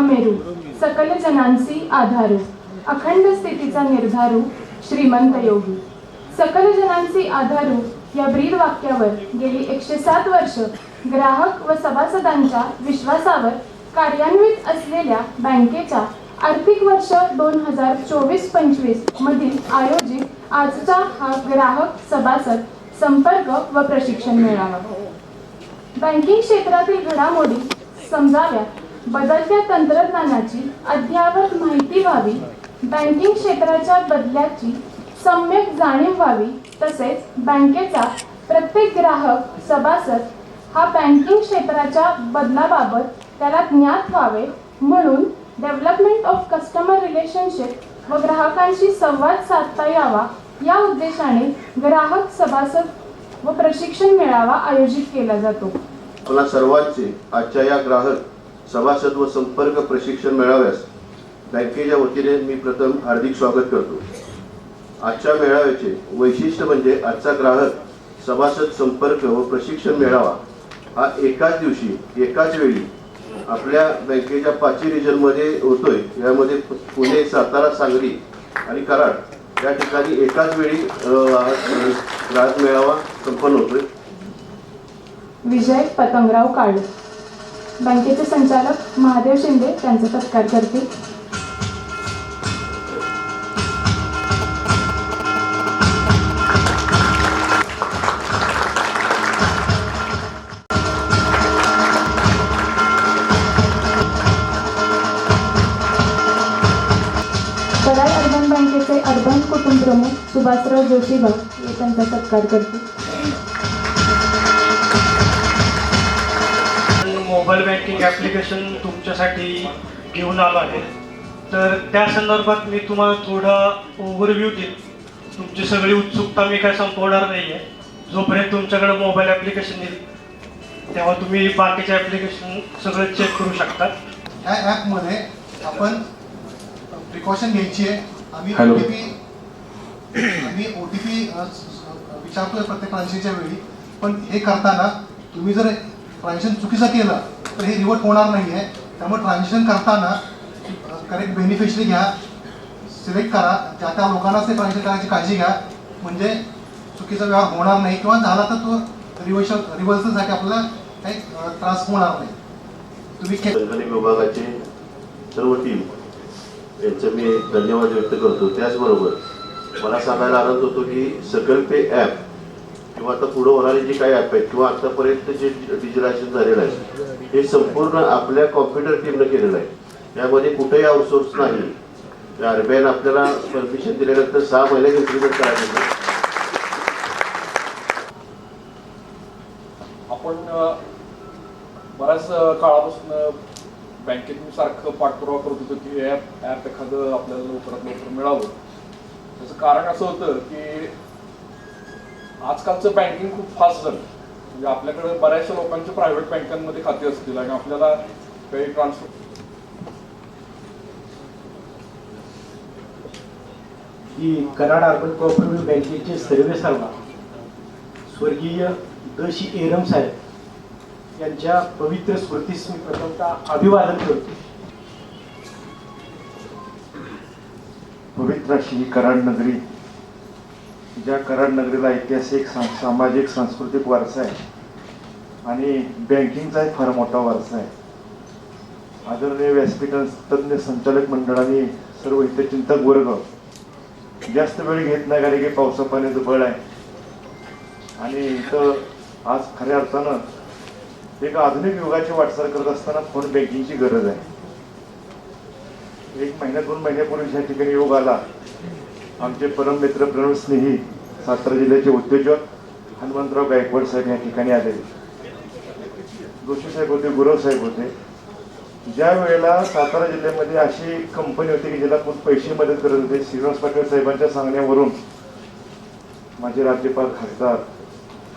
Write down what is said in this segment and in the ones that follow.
मेरू सकल जनांसी आधारू अखंड स्थितीचा निर्धारू श्रीमंत योगी. सकल जनांसी आधारू या ब्रीद वाक्यावर गेली एकशे सात वर्ष ग्राहक व सभासदांच्या विश्वासावर कार्यान्वित असलेल्या बँकेच्या आर्थिक वर्ष दोन हजार चोवीस पंचवीस मधील आयोजित आजचा हा ग्राहक सभासद संपर्क व प्रशिक्षण मेळावा. बँकिंग क्षेत्रातील घडामोडी समजाव्या बदलत्या तंत्रज्ञानाची अध्यावत माहिती व्हावी बँकिंग क्षेत्राच्या बदलाची सम्यक जाणीव व्हावी तसेच बँकेचा प्रत्येक ग्राहक सभासद हा बँकिंग क्षेत्राच्या बदलाबाबत त्याला ज्ञात व्हावे म्हणून डेव्हलपमेंट ऑफ कस्टमर रिलेशनशिप व ग्राहकांशी संवाद साधता यावा या उद्देशाने ग्राहक सभासद व प्रशिक्षण मेळावा आयोजित केला जातो. आपला सर्वांचे आजच्या या ग्राहक सभासद व संपर्क प्रशिक्षण मेळाव्यास बँकेच्या वतीने मी प्रथम हार्दिक स्वागत करतो. आजच्या मेळाव्याचे वैशिष्ट्य म्हणजे आजचा ग्राहक सभासद संपर्क व प्रशिक्षण मेळावा हा एकाच दिवशी एकाच वेळी आपल्या बँकेच्या पाचही रिजनमध्ये होतोय. यामध्ये पुणे सातारा सांगली आणि कराड या ठिकाणी एकाच वेळी ग्राहक मेळावा संपन्न होतोय. विजय पतंगराव काळे. बँकेचे संचालक महादेव शिंदे त्यांचा सत्कार करतील. कराड अर्बन बँकेचे अर्बन कुटुंब प्रमुख सुभाषराव जोशीभाऊ हे त्यांचा सत्कार करतील. मोबाईल बँकिंग ॲप्लिकेशन तुमच्यासाठी घेऊन आलो आहे. तर त्या संदर्भात मी तुम्हाला थोडा ओव्हरव्ह्यू देईन. तुमची सगळी उत्सुकता मी काय संपवणार नाही आहे जोपर्यंत तुमच्याकडे मोबाईल ॲप्लिकेशन येईल तेव्हा तुम्ही बाकीचे ॲप्लिकेशन सगळं चेक करू शकता. ह्या ॲपमध्ये आपण प्रिकॉशन घ्यायची आहे. आम्ही. ओ टी पी आम्ही ओ टी पी विचारतोय प्रत्येक ट्रान्झॅक्शनच्या वेळी. पण हे करताना तुम्ही जर ट्रान्झॅक्शन चुकीचं केलं तर हे रिवर्ट होणार नाही आहे त्यामुळे ट्रान्झॅक्शन करताना करेक्ट बेनिफिशरी घ्या सिलेक्ट करा ज्या त्या लोकांनाच ते ट्रान्झॅक्शन करायची काळजी घ्या. म्हणजे चुकीचा व्यवहार होणार नाही किंवा झाला तर तो रिव्हर्सल रिव्हर्सलसाठी आपल्याला काही त्रास होणार नाही. तुम्ही विभागाचे सर्व टीम यांचं मी धन्यवाद व्यक्त करतो. त्याचबरोबर मला सांगायला आनंद होतो की सकल पे ॲप किंवा आता पुढे होणारे जे काही ॲप आहेत किंवा आतापर्यंत जे डिजिटलायझेशन झालेलं आहे हे संपूर्ण आपल्या कॉम्प्युटर टीमनं केलेलं आहे. यामध्ये कुठेही आउटसोर्स नाही. आर बी आयनं आपल्याला परमिशन दिल्यानंतर सहा महिने इम्प्लिमेंट करायचं आपण बऱ्याच काळापासून बँकेतून सारखं पाठपुरावा करत होतो की ॲप ॲप एखादं आपल्याला लवकरात लवकर मिळावं. त्याचं कारण असं होतं की आजकालचं बँकिंग खूप फास्ट झालं. म्हणजे आपल्याकडे बऱ्याचशा लोकांचे प्रायव्हेट बँकांमध्ये खाते असतील आणि आपल्याला काही ट्रान्सफर की कराड अर्बन कोऑपरेटिव्ह बँकेचे सर्वे सर्वा स्वर्गीय दशी एरम साहेब यांच्या पवित्र स्मृतीस मी प्रथमतः अभिवादन करतो. पवित्र अशी कराड नगरी ज्या कराड नगरीला ऐतिहासिक सा- सामाजिक सांस्कृतिक वारसा आहे. आणि बँकिंगचा एक फार मोठा वारसा आहे. आदरणीय व्यासपीठ तज्ज्ञ संचालक मंडळाने सर्व हितचिंतक वर्ग जास्त वेळ घेत नाही कारण की पावसा पाण्याचं बळ आहे. आणि इथं आज खऱ्या अर्थानं एक आधुनिक युगाची वाटचाल करत असताना फोन बँकिंगची गरज आहे. एक महिन्या दोन महिन्यापूर्वी या ठिकाणी योग आला. आमचे परम मित्र प्रणव स्नेही सातारा जिल्ह्याचे उद्योजक हनुमंतराव गायकवाड साहेब या ठिकाणी आले. जोशी साहेब होते गुरव साहेब होते. ज्या वेळेला सातारा जिल्ह्यामध्ये अशी कंपनी होती की ज्याला कोण पैसे मदत करत होते श्रीनिवास पाटील साहेबांच्या सांगण्यावरून माझे राज्यपाल खासदार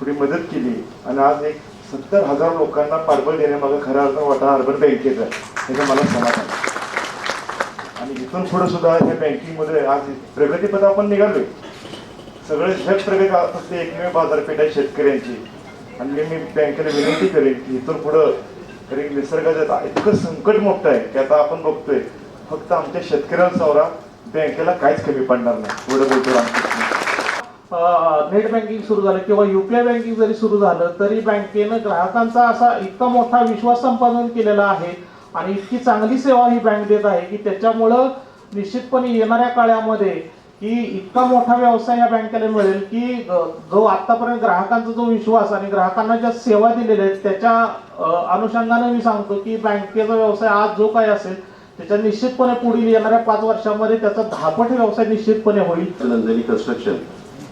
थोडी मदत केली आणि आज एक सत्तर हजार लोकांना पाठबळ देण्यामागं खऱ्या अर्थ वाटा अर्बन बँकेचा आहे. त्याचं मला समाधान आणि इथून पुढे सुद्धा ह्या बँकिंगमध्ये आज प्रगतीपद आपण निघालोय. सगळे जग प्रगती फक्त एकमेव बाजारपेठ आहे शेतकऱ्यांची. आणि मी बँकेला विनंती करेन की इथून पुढं तरी निसर्गाचं इतकं संकट मोठं आहे की आता आपण बघतोय फक्त आमच्या शेतकऱ्याला सावरा बँकेला काहीच कमी पडणार नाही. एवढं बोलतो रामकृष्ण. नेट बँकिंग सुरू झालं किंवा युपीआय बँकिंग जरी सुरू झालं तरी बँकेनं ग्राहकांचा असा इतका मोठा विश्वास संपादन केलेला आहे आणि इतकी चांगली सेवा ही बँक देत आहे की त्याच्यामुळं निश्चितपणे येणाऱ्या काळामध्ये की इतका मोठा व्यवसाय या बँकेला मिळेल की जो आतापर्यंत ग्राहकांचा जो विश्वास आणि ग्राहकांना ज्या सेवा दिलेल्या आहेत त्याच्या अनुषंगाने मी सांगतो की बँकेचा व्यवसाय आज जो काही असेल त्याच्या निश्चितपणे पुढील येणाऱ्या पाच वर्षामध्ये त्याचा दहापट व्यवसाय निश्चितपणे होईल. नंदिनी कन्स्ट्रक्शन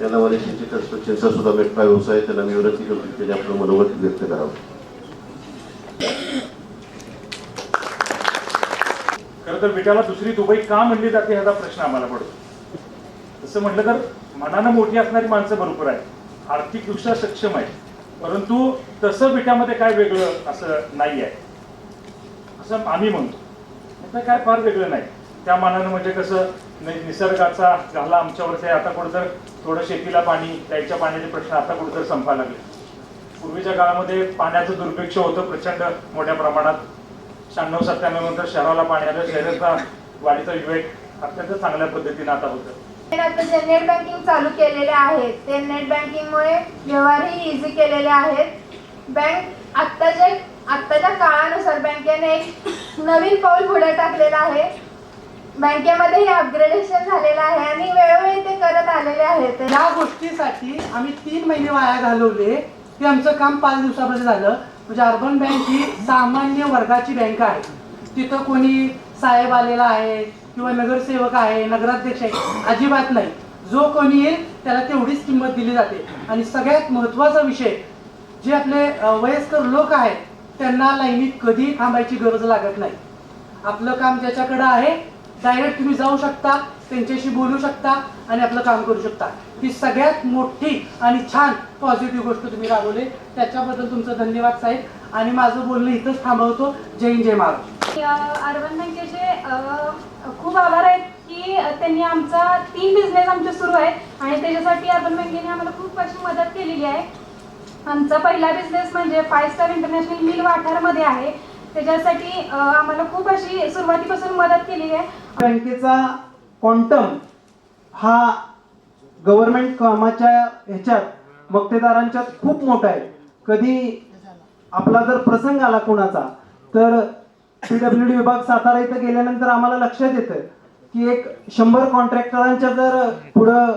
या नावाने त्यांची कन्स्ट्रक्शनचा सुद्धा मोठा व्यवसाय. त्यांना मी विनंती करतो त्यांनी आपलं मनोगत व्यक्त करावं. खरं तर विट्याला दुसरी दुबई का म्हणली जाते? ह्याचा प्रश्न आम्हाला पडतो. तसं म्हटलं तर मनानं मोठी असणारी माणसं भरपूर आहेत. आर्थिकदृष्ट्या सक्षम आहेत. परंतु तसं विट्यामध्ये काय वेगळं असं नाही आहे असं आम्ही म्हणतो. तर काय फार वेगळं नाही. त्या मानानं म्हणजे कसं निसर्गाचा झाला आमच्यावरती आहे आता कुठं थोडं शेतीला पाणी प्यायच्या पाण्याचे प्रश्न आता कुठं तर संपायला लागले. पूर्वीच्या काळामध्ये पाण्याचं दुर्भिक्ष होतं प्रचंड मोठ्या प्रमाणात. शहाण्णव सत्त्याण्णव नंतर शहराला पाणी आलं. शहराचा वाढीचा विवेक अत्यंत चांगल्या पद्धतीने आता होतं. जे नेट बँकिंग चालू केलेले आहेत ते नेट बँकिंगमुळे व्यवहारही इझी केलेले आहेत. बँक आत्ताच्या आत्ताच्या काळानुसार बँकेने एक नवीन पाऊल पुढे टाकलेलं आहे. बँकेमध्येही अपग्रेडेशन झालेलं आहे आणि वेळोवेळी ते करत आलेले आहेत. या गोष्टीसाठी आम्ही तीन महिने वाया घालवले. ते आमचं काम पाच दिवसामध्ये झालं. म्हणजे अर्बन बँक ही सामान्य वर्गाची बँक आहे. तिथं कोणी साहेब आलेला आहे किंवा नगरसेवक आहे नगराध्यक्ष आहे अजिबात नाही. जो कोणी येईल त्याला तेवढीच किंमत दिली जाते. आणि सगळ्यात महत्त्वाचा विषय जे आपले वयस्कर लोक आहेत त्यांना लाईनीत कधी थांबायची गरज लागत नाही. आपलं काम ज्याच्याकडे आहे डायरेक्ट तुम्ही जाऊ शकता त्यांच्याशी बोलू शकता आणि आपलं काम करू शकता. ही सगळ्यात मोठी आणि छान पॉझिटिव्ह गोष्ट तुम्ही राबवली. त्याच्याबद्दल तुमचं धन्यवाद साहेब. आणि माझं बोलणं इथंच थांबवतो. जय हिंद जय महाराज अर्बन बँकेचे खूप आभार आहेत की त्यांनी आमचा तीन बिझनेस आमचे सुरू आहेत आणि त्याच्यासाठी अर्बन बँकेने आम्हाला खूप अशी मदत केलेली आहे. आमचा पहिला बिझनेस म्हणजे फाय स्टार इंटरनॅशनल मिल वाठारमध्ये आहे. त्याच्यासाठी आम्हाला खूप अशी सुरुवातीपासून मदत केलेली आहे. बँकेचा क्वांटम हा गव्हर्नमेंट कामाच्या ह्याच्यात मक्तेदारांच्यात खूप मोठा आहे. कधी आपला जर प्रसंग आला कोणाचा तर पीडब्ल्यूडी विभाग सातारा इथं गेल्यानंतर आम्हाला लक्षात येतं की एक शंभर कॉन्ट्रॅक्टरांच्या जर पुढं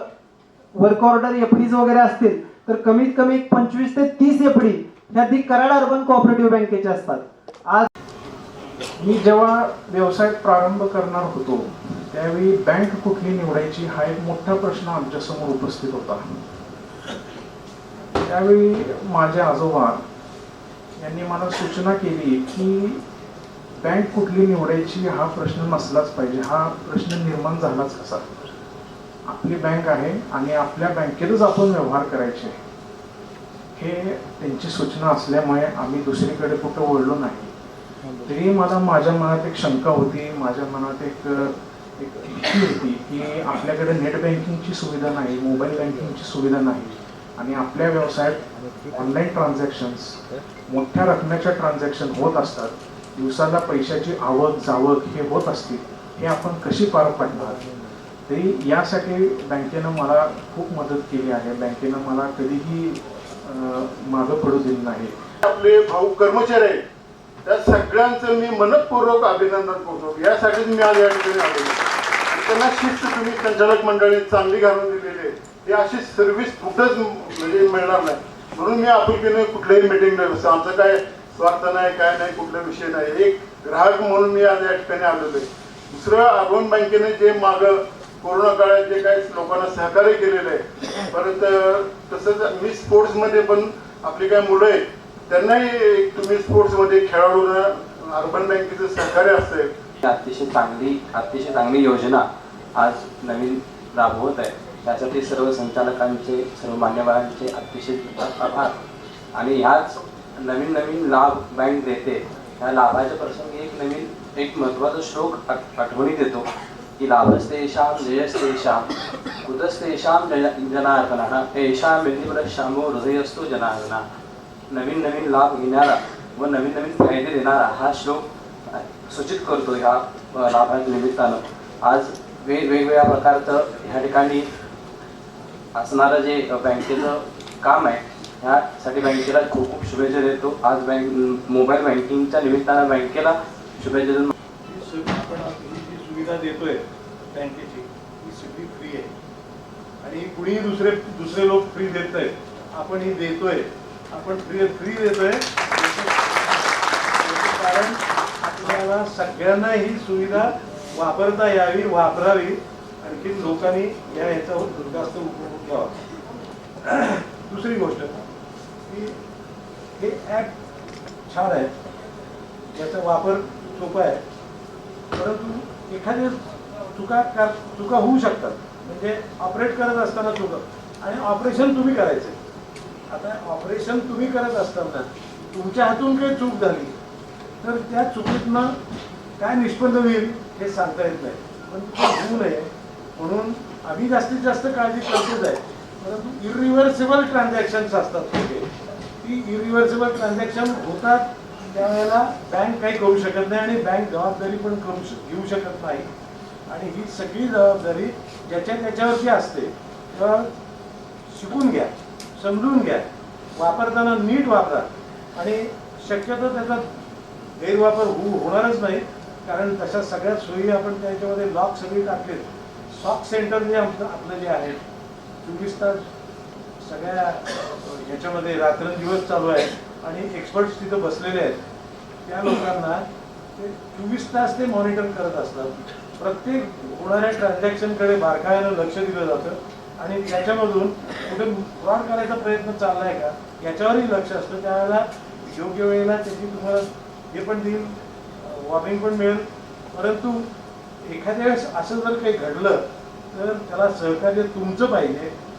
वर्क ऑर्डर एफडीज वगैरे असतील तर कमीत कमी पंचवीस ते तीस एफडी ह्या दी कराड अर्बन कोऑपरेटिव्ह बँकेच्या असतात. आज मी जेव्हा व्यवसाय प्रारंभ करणार होतो त्यावेळी बँक कुठली निवडायची हा एक मोठा प्रश्न आमच्यासमोर उपस्थित होता. त्यावेळी माझे आजोबा यांनी मला सूचना केली की बँक कुठली निवडायची हा प्रश्न नसलाच पाहिजे. हा प्रश्न निर्माण झालाच कसा? आपली बँक आहे आणि आपल्या बँकेतच आपण व्यवहार करायचे हे त्यांची सूचना असल्यामुळे आम्ही दुसरीकडे कुठं वळलो नाही. तरी मला माझ्या मनात एक शंका होती माझ्या मनात एक एक भीती होती की आपल्याकडे नेट बँकिंगची सुविधा नाही मोबाईल बँकिंगची सुविधा नाही आणि आपल्या व्यवसायात ऑनलाईन ट्रान्झॅक्शन्स मोठ्या रकमेच्या ट्रान्झॅक्शन होत असतात. दिवसाला पैशाची आवक जावक हे होत असते हे आपण कशी पार पाडणार? तरी यासाठी बँकेनं मला खूप मदत केली आहे. बँकेनं मला कधीही मागं पडू दिलं नाही. आपले भाऊ कर्मचारी आहेत. त्या सगळ्यांचं मी मनपूर्वक अभिनंदन करतो. यासाठीच मी आज या ठिकाणी आलो त्यांना शिस्त तुम्ही संचालक मंडळी चांगली घालून दिलेली आहे. ही अशी सर्व्हिस कुठंच म्हणजे मिळणार नाही. म्हणून मी आपुलकीने कुठल्याही मिटिंग नाही आमचं काय स्वार्थ नाही काय नाही कुठला विषय नाही. एक ग्राहक म्हणून मी आज या ठिकाणी आलेलो आहे. दुसरं अर्बन बँकेने जे मागं कोरोना काळात जे काही लोकांना सहकार्य केलेलं आहे परत तसंच मी स्पोर्ट्समध्ये पण आपली काय मुलं आहेत त्यांनाही एक तुम्ही स्पोर्ट्समध्ये खेळाडूंना अर्बन बँकेचं सहकार्य असेल अतिशय चांगली अतिशय चांगली योजना आज नवीन राबवत आहे. त्यासाठी सर्व संचालकांचे सर्व मान्यवरांचे अतिशय आभार. आणि ह्याच नवीन नवीन लाभ बँक देते. ह्या लाभाच्या प्रसंगी एक नवीन एक महत्त्वाचा श्लोक आठ- देतो. की लाभस्तेषां जयस्तेषां कुतस्तेषां जय जनार्दनः तेषां यतिप्रशामो हृदयस्थो जनार्दनः. नवीन नवीन लाभ घेणारा व नवीन नवीन फायदे देणारा हा श्लोक सूचित करतो ह्या लाभाच्या निमित्तानं. आज वेग वेगवेगळ्या प्रकारचं ह्या ठिकाणी असणारं जे बँकेचं काम आहे ह्यासाठी बँकेला खूप खूप शुभेच्छा देतो. आज बँक मोबाईल बँकिंगच्या निमित्तानं बँकेला शुभेच्छा देऊन आपण जी सुविधा देतोय बँकेची ही सगळी फ्री आहे आणि कुणीही दुसरे दुसरे लोक फ्री देत आहेत आपण ही देतोय आपण फ्री फ्री देतोय कारण आपल्याला सगळ्यांना ही सुविधा वापरता यावी वापरावी आणखी लोकांनी या ह्याचा जास्त उपयोग घ्यावा दुसरी गोष्ट की हे ॲप छान आहे. याचा वापर सोपा आहे. परंतु एखाद्या चुका कर चुका होऊ शकतात. म्हणजे ऑपरेट करत असताना चुका. आणि ऑपरेशन तुम्ही करायचे. आता ऑपरेशन तुम्ही करत असताना तुमच्या हातून काही चूक झाली तर त्या चुकीतनं काय निष्पन्न होईल हे सांगता येत नाही. पण होऊ नये. म्हणून आम्ही जास्तीत जास्त काळजी करतोच आहे. परंतु इरिव्हर्सिबल ट्रान्झॅक्शन्स असतात ती इरिव्हर्सिबल ट्रान्झॅक्शन होतात त्यावेळेला बँक काही करू शकत नाही आणि बँक जबाबदारी पण करू शक घेऊ शकत नाही. आणि ही सगळी जबाबदारी ज्याच्या त्याच्यावरती असते तेव्हा शिकून घ्या समजून घ्या वापरताना नीट वापरा. आणि शक्यतो त्याचा गैरवापर होऊ होणारच नाही कारण तशा सगळ्या सोयी आपण त्याच्यामध्ये लॉक सगळी टाकलेत. सॉक सेंटर जे आमचं आपलं जे आहे चोवीस तास सगळ्या ह्याच्यामध्ये रात्रंदिवस चालू आहे आणि एक्सपर्ट्स तिथं बसलेले आहेत. त्या लोकांना ते चोवीस तास ते मॉनिटर करत असतात. प्रत्येक होणाऱ्या ट्रान्झॅक्शनकडे बारकाव्यानं लक्ष दिलं जातं आणि त्याच्यामधून कुठे फ्रॉड करायचा प्रयत्न चाललाय का याच्यावरही लक्ष असतं. त्यावेळेला योग्य वेळेला त्याची तुम्हाला हे पण देईल वॉर्निंग पण मिळेल. परंतु एखाद्या वेळेस असं जर काही घडलं तर त्याला सहकार्य तुमचं पाहिजे.